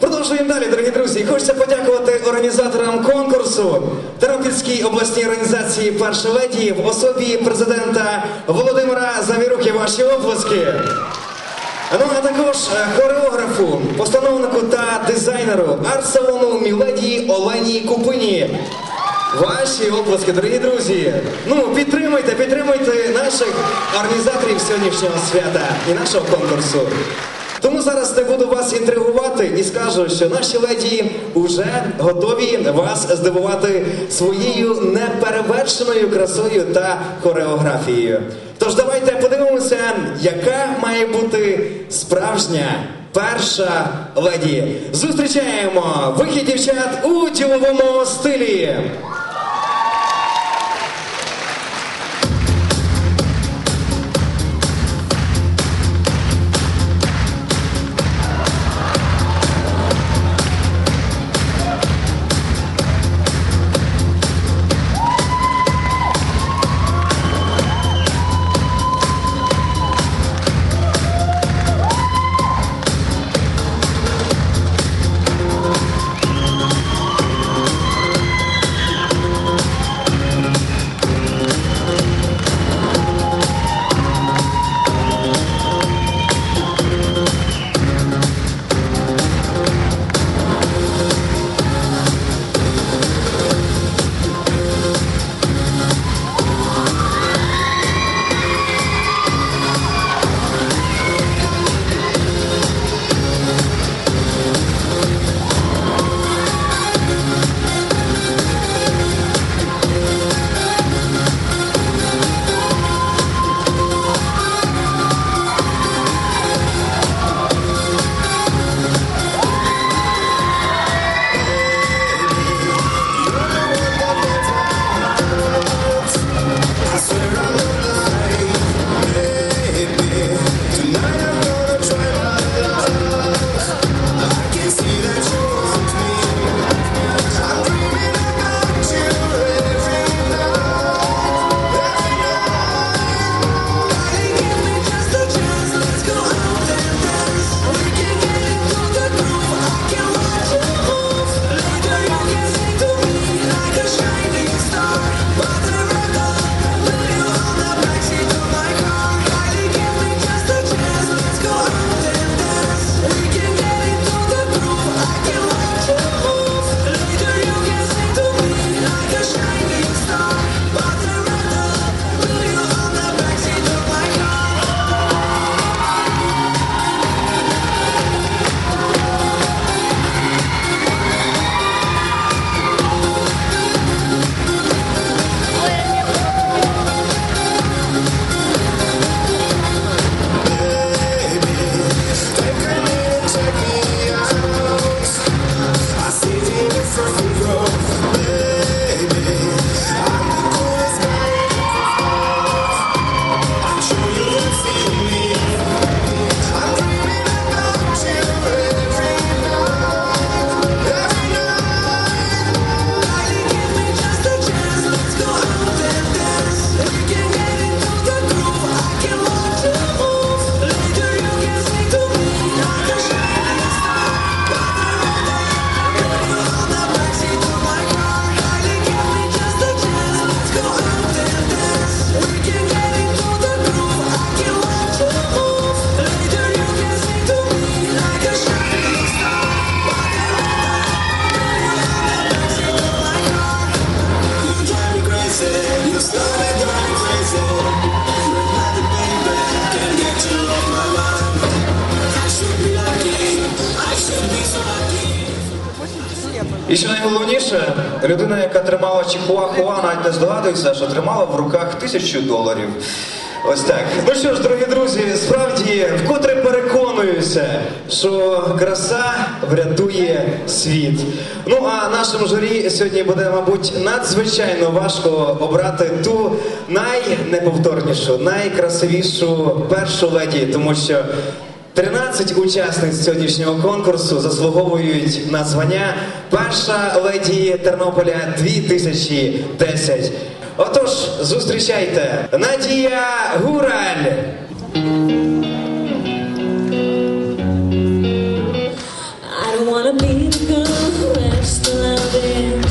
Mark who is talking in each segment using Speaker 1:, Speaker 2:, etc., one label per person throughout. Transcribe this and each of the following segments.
Speaker 1: Продовжуємо далі, дорогі друзі. Хочеться подякувати організаторам конкурсу Тернопільській обласній організації Перша леді в особі президента Володимира Завірухи. Ваші оплески. Ну а також е, хореографу, постановнику та дизайнеру арт-салону Міледі Олені Купині. Ваші оплески, дорогі друзі. Ну, підтримуйте, підтримуйте наших організаторів сьогоднішнього свята і нашого конкурсу. Тому зараз не буду вас інтригувати і скажу, що наші леді вже готові вас здивувати своєю неперевершеною красою та хореографією. Тож давайте подивимося, яка має бути справжня перша леді. Зустрічаємо вихід дівчат у діловому стилі. І що найголовніше, людина, яка тримала чихуахуа, навіть не здогадується, що тримала в руках тисячу доларів. Ось так. Ну що ж, дорогі друзі, справді вкотре переконуюся, що краса врятує світ. Ну а нашому журі сьогодні буде, мабуть, надзвичайно важко обрати ту найнеповторнішу, найкрасивішу першу леді, тому що 13 учасниць сьогоднішнього конкурсу заслуговують на звання перша леді Тернополя 2010. Отож, зустрічайте Надія Гураль.
Speaker 2: I don't wanna be the girl who still loving.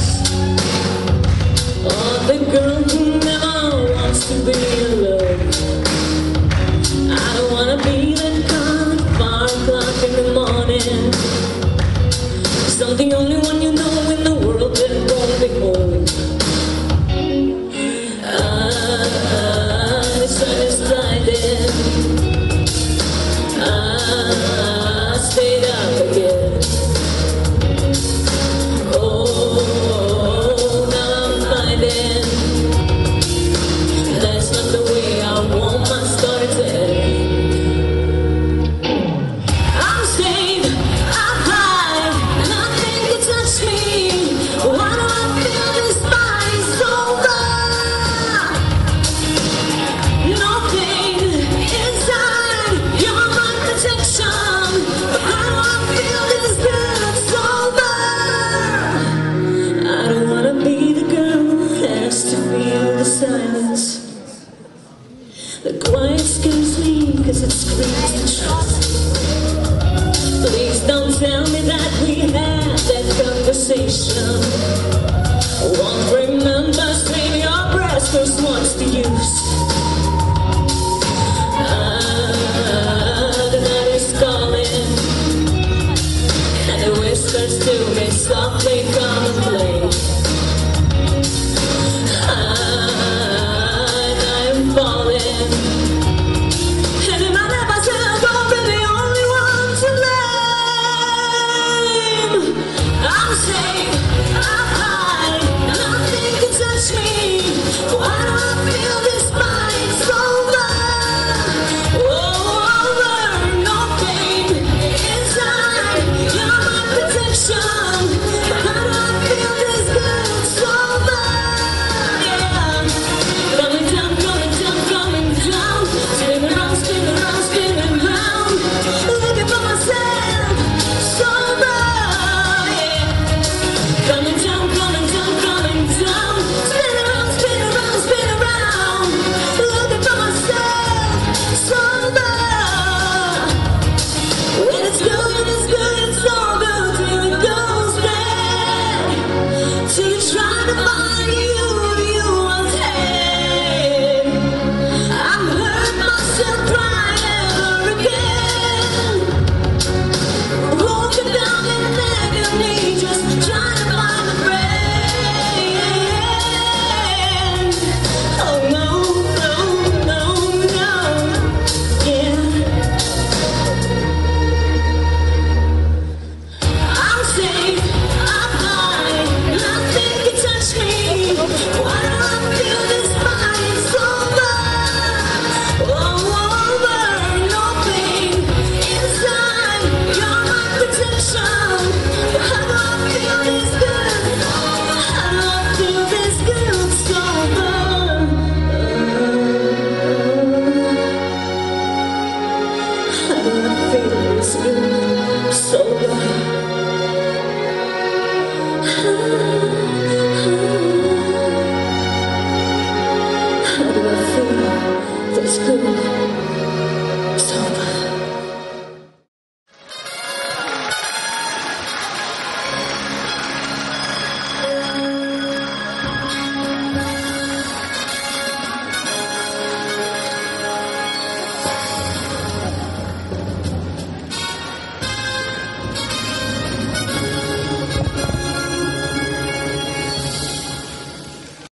Speaker 2: Something comes.